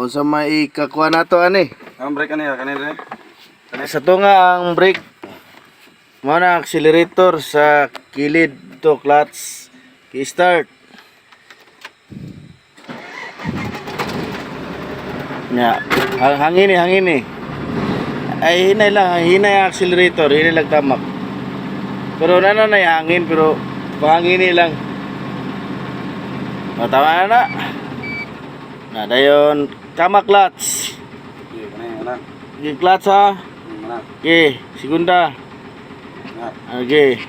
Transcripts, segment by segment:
O sa may kakuha na to ani. Ang break ano yan? Kanina rin? Sa to nga ang brake. Mo na accelerator sa kilid to clutch. Ki-start. Nya, hang hangin eh, hangin eh. Ay hinay lang, hinay ang accelerator, hinay lang tamak. Pero nana na yung hangin, pero pahangin eh lang. O, tama na na. Na, dayon, tama clutch. Yung clutch ha. Okay, segunda. Okay.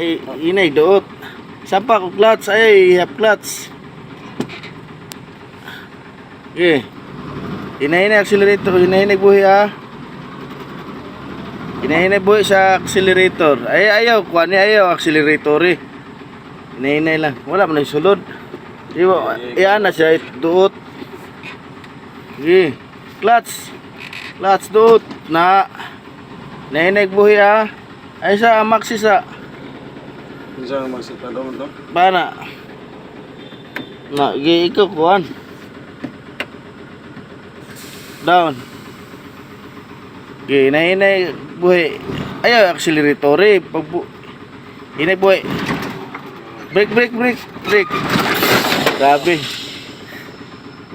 Ay, inay doot. Sampa ko clutch, ay, hap clutch. Okay. Inahinay accelerator, inahinay buhi ha. Inahinay buhi sa accelerator. Ay, ayaw, kuha niya ayaw, accelerator eh. Inahinay lang. Wala man na sulod. Iwa, iyan na siya, doot. Okay. Clutch. Clutch doot. Na. Nahinay buhi ha. Ay sa maxi sa. Hindi siya magsipa doon to. Bana. Na, gi ikaw kuan. Down. Gi nahinay buhi. Ayaw accelerator eh. Pag bu Hinay buhi. Brake, brake, brake, brake. Grabe.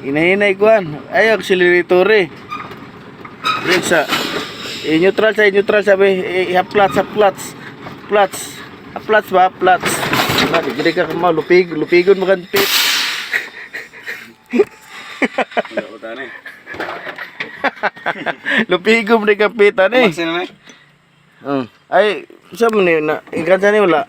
Hinahinay kuan. Ayaw accelerator eh. Brake sa. I-neutral sa i-neutral sabi. I-half clutch, half clutch. Clutch. Half clutch ba? Wala, di gini ka kama. Lupig, lupigon mo kan pit. Lupigon mo di ka pit, ani. Maxi na na eh. Hmm. Ay, siya mo ni, na, ikan sa ni wala.